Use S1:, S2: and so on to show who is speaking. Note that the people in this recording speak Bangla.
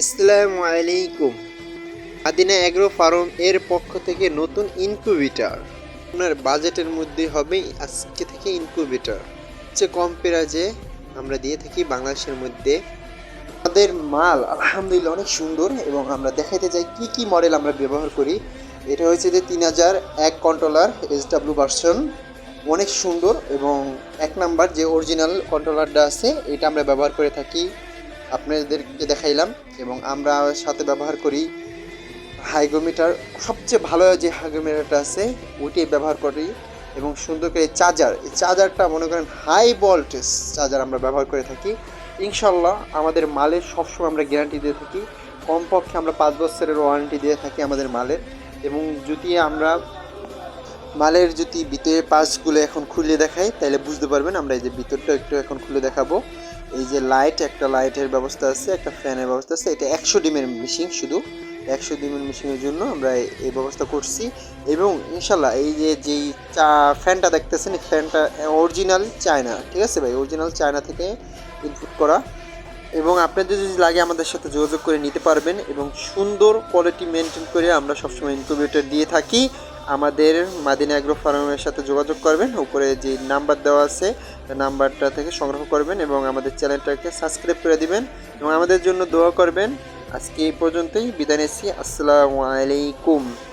S1: আসসালামু আলাইকুম। আদিনা অ্যাগ্রো ফার্ম এর পক্ষ থেকে নতুন ইনকিউবেটার। আপনার বাজেটের মধ্যে হবে আজকে থেকে ইনকিউবেটার। যে কম প্রাইজে আমরা দিয়ে থাকি বাংলাদেশের মধ্যে। আমাদের মাল আলহামদুলিল্লাহ অনেক সুন্দর এবং আমরা দেখাইতে যাই কি কি মডেল আমরা ব্যবহার করি। এটা হচ্ছে যে তিন হাজার এক কন্ট্রোলার এস ডাব্লিউ ভার্সন অনেক সুন্দর এবং এক নাম্বার যে অরিজিনাল কন্ট্রোলারটা আছে, এটা আমরা ব্যবহার করে থাকি। আপনাদেরকে দেখাইলাম এবং আমরা সাথে ব্যবহার করি হাইগ্রোমিটার। সবচেয়ে ভালো যে হাইগ্রোমিটারটা আছে ওইটি ব্যবহার করি এবং সুন্দর করে চার্জার। এই চার্জারটা মনে করেন হাই ভোল্টেজ চার্জার আমরা ব্যবহার করে থাকি। ইনশাল্লাহ আমাদের মালের সবসময় আমরা গ্যারান্টি দিয়ে থাকি। কমপক্ষে আমরা পাঁচ বছরের ওয়ারেন্টি দিয়ে থাকি আমাদের মালের। এবং যদি আমরা মালের যদি ভিতরে পার্টসগুলো এখন খুলে দেখাই, তাহলে বুঝতে পারবেন আমরা এই যে ভিতরটা একটু এখন খুলে দেখাবো। এই যে লাইট একটা লাইটের ব্যবস্থা আছে, একটা ফ্যানের ব্যবস্থা আছে, এটা একশো ডিমের মেশিন শুধু। একশো ডিমের মেশিনের জন্য আমরা এই- ব্যবস্থা করছি। এবং ইনশাল্লাহ এই যে, যেই চা ফ্যানটা দেখতেছেন, এই ফ্যানটা অরিজিনাল চায়না ঠিক আছে ভাই? অরিজিনাল চায়না থেকে ইনপুট করা। এবং আপনাদের যদি লাগে আমাদের সাথে যোগাযোগ করে নিতে পারবেন এবং সুন্দর কোয়ালিটি মেনটেন করে আমরা সবসময় ইনকিউবেটর দিয়ে থাকি। আমাদের মাদিনা অ্যাগ্রো ফার্মের সাথে যোগাযোগ করবেন। উপরে যে নাম্বার দেওয়া আছে নাম্বারটা থেকে সংগ্রহ করবেন এবং আমাদের চ্যানেলটাকে সাবস্ক্রাইব করে দিবেন এবং আমাদের জন্য দোয়া করবেন। আজকে এই পর্যন্তই। বিদায় নিচ্ছি। আসসালামু আলাইকুম।